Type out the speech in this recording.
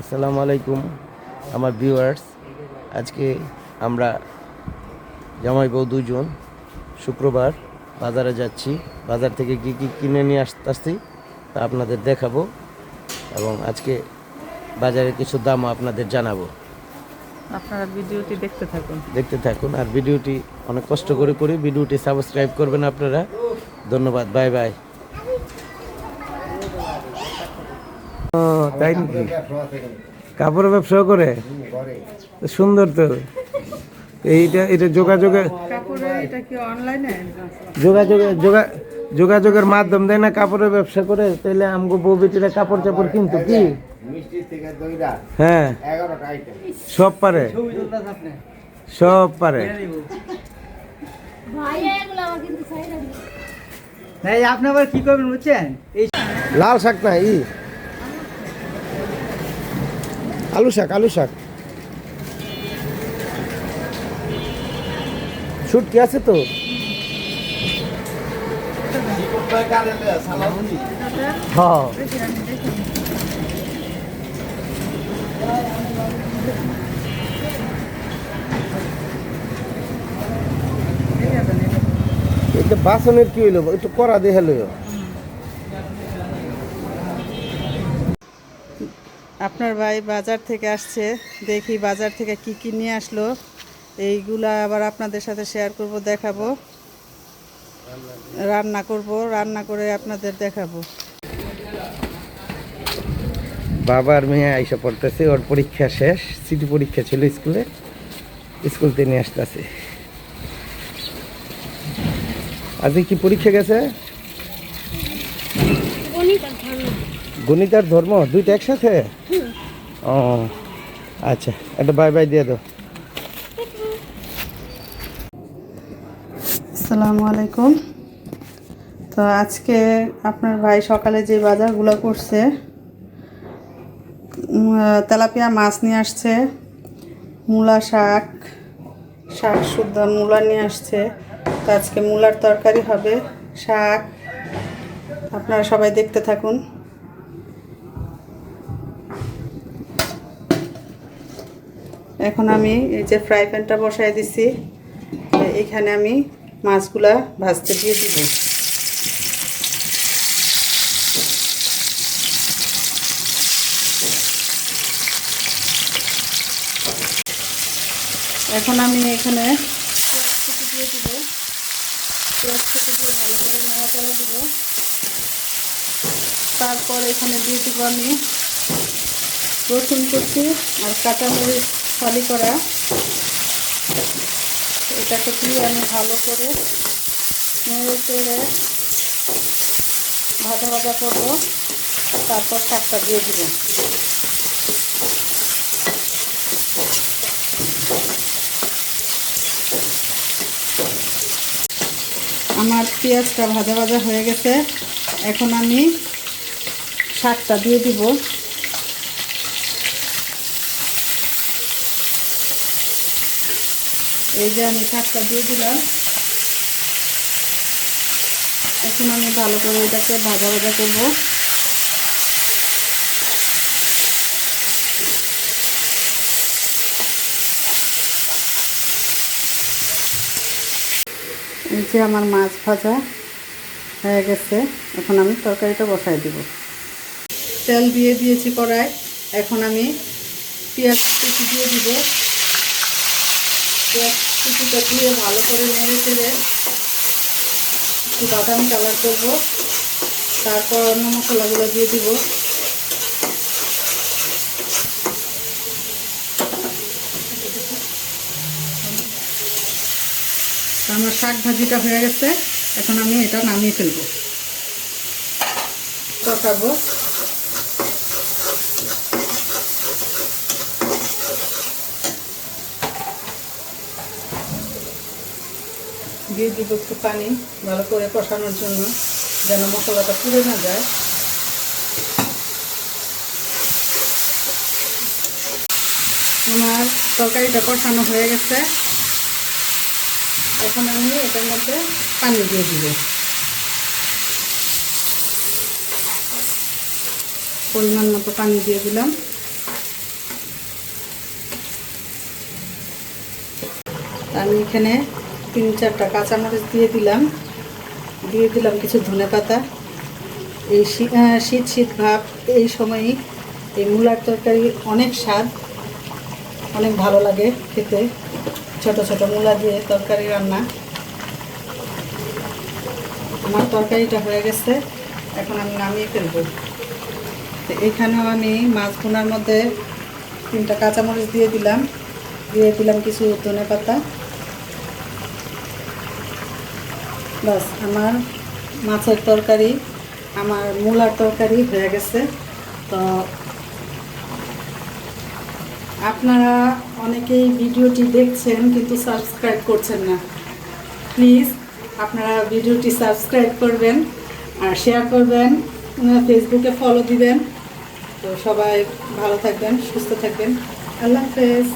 আসসালামু আলাইকুম আমার ভিউয়ার্স আজকে আমরা জামাই বউ দুজন শুক্রবার বাজারে যাচ্ছি। বাজার থেকে কী কী কিনে নিয়ে আসতেছি তা আপনাদের দেখাবো এবং আজকে বাজারে কিছু দামও আপনাদের জানাব। আপনারা ভিডিওটি দেখতে থাকুন। দেখতে থাকুন আর ভিডিওটি অনেক কষ্ট করে করি। ভিডিওটি সাবস্ক্রাইব করবেন আপনারা। ধন্যবাদ বাই বাই। তাই নাকি? কাপড়ের ব্যবসা করে? সুন্দর তো। এইটা এটা যোগাযোগে কাপড়ের এটা কি অনলাইনে যোগাযোগে যোগা যোগাযোগের মাধ্যম দেয় না কাপড়ের ব্যবসা করে? তাহলে আমগো বউ বেটিরা কাপড় চাপড় কিন্তু কি? মিষ্টি থেকে দইটা হ্যাঁ। সব পারে। সব পারে। ভাই আপনি আবার কি করবেন বুঝছেন? লাল শাক না ই? আলু শাক আলু শাক। ছুটকি আছে তো? হ্যাঁ। বাসনের কি হইল? একটু করা দেখে আপনার ভাই বাজার থেকে আসছে দেখি বাজার থেকে কি কি নিয়ে আসলো। এইগুলা আবার আপনাদের সাথে শেয়ার করব দেখাবো। রান্না করব রান্না করে আপনাদের দেখাবো। বাবার মেয়ে আইসা পড়তেছে ওর পরীক্ষা শেষ সিটি পরীক্ষা ছিল স্কুলে। স্কুল থেকে নিয়ে আসতেছে। আজকে কি পরীক্ষা গেছে? গণিত আর ধর্ম দুইটা একসাথে? ও আচ্ছা একটা বাই বাই দিয়ে দাও। আসসালামু আলাইকুম। তো আজকে আপনার ভাই সকালে যে বাজারগুলো করছে তেলাপিয়া মাছ নিয়ে আসছে মূলা শাক শাক শুদ্ধ মূলা নিয়ে আসছে। তো আজকে মূলার তরকারি হবে শাক। আপনারা সবাই দেখতে থাকুন। এখন আমি এই যে ফ্রাই প্যানটা বসাই দিছি, এখানে আমি মাছগুলা ভাজতে দিয়ে দিব। এখন আমি এখানে দিয়ে দিব। দিয়ে ভালো করে দিব। তারপর এখানে দিয়ে দিব আমি রসুন কুচি আর কাঁচামরিচ ফালি করা। এটাকে দিয়ে আমি ভালো করে নেড়ে ভাজা ভাজা করব। তারপর শাকটা দিয়ে দিব। আমার পেঁয়াজটা ভাজা ভাজা হয়ে গেছে। এখন আমি শাকটা দিয়ে দিব। এই যে আমি শাকটা দিয়ে দিলাম। এখন আমি ভালো করে এটাকে ভাজা ভাজা করব। এই যে আমার মাছ ভাজা হয়ে গেছে। এখন আমি তরকারিটা বসাই দিব। তেল দিয়ে দিয়েছি কড়াই। এখন আমি পেঁয়াজ কুচি দিয়ে দিব। পেঁয়াজ কুচিটা দিয়ে ভালো করে নেড়ে চেড়ে একটু বাদামি কালার করব। তারপর অন্য মশলাগুলো দিয়ে দিব। আমার শাক ভাজিটা হয়ে গেছে। এখন আমি এটা নামিয়ে ফেলব। কষাবো দিয়ে দিব একটু পানি ভালো করে কষানোর জন্য, যেন মশলাটা পুড়ে না যায়। আমার তরকারিটা কষানো হয়ে গেছে। এখন আমি এটার মধ্যে পানি দিয়ে দিব। পরিমাণ মতো পানি দিয়ে দিলাম। আমি এখানে তিন চারটা কাঁচামরিচ দিয়ে দিলাম। দিয়ে দিলাম কিছু ধনে পাতা, এই শীত শীত ভাব, এই সময়ই এই মূলার তরকারি অনেক স্বাদ, অনেক ভালো লাগে খেতে। ছোট ছোট মূলা দিয়ে তরকারি রান্না। আমার তরকারিটা হয়ে গেছে, এখন আমি নামিয়ে ফেলব। এখানেও আমি মাছ ভুনার মধ্যে তিনটা কাঁচামরিচ দিয়ে দিলাম। দিয়ে দিলাম কিছু ধনে পাতা। বাস, আমার মাছের তরকারি, আমার মূলার তরকারি হয়ে গেছে। তো আপনারা অনেকেই ভিডিওটি দেখছেন কিন্তু সাবস্ক্রাইব করছেন না। প্লিজ আপনারা ভিডিওটি সাবস্ক্রাইব করবেন আর শেয়ার করবেন ফেসবুকে ফলো দিবেন। তো সবাই ভালো থাকবেন, সুস্থ থাকবেন। আল্লাহ হাফেজ।